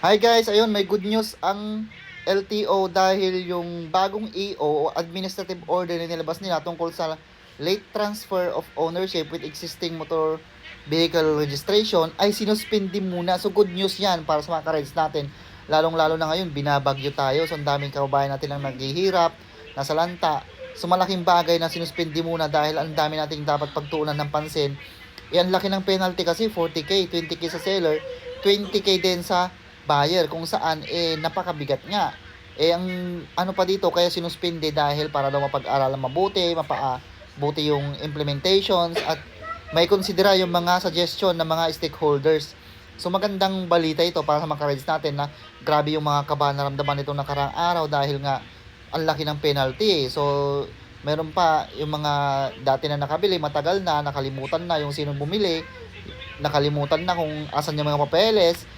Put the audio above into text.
Hi guys, ayun may good news ang LTO dahil yung bagong EO o administrative order na nilabas nila tungkol sa late transfer of ownership with existing motor vehicle registration ay sinuspindi muna. So good news yan para sa mga kareds natin. Lalong-lalo na ngayon, binabagyo tayo. So ang daming kababayan natin ang naghihirap, nasa lanta. So malaking bagay na sinuspindi muna dahil ang dami nating dapat pagtuunan ng pansin. Ang laki ng penalty kasi 40k, 20k sa seller, 20k din sa buyer kung saan eh napakabigat nga. Eh ang ano pa dito kaya sinuspindi dahil para daw mapag-aralan mabuti, mapabuti yung implementations at may konsidera yung mga suggestion ng mga stakeholders. So magandang balita ito para sa mga kareds natin na grabe yung mga kabahan na ramdaman nitong nakarang araw dahil nga ang laki ng penalty eh. So meron pa yung mga dati na nakabili, matagal na, nakalimutan na yung sino bumili, nakalimutan na kung asan yung mga papeles,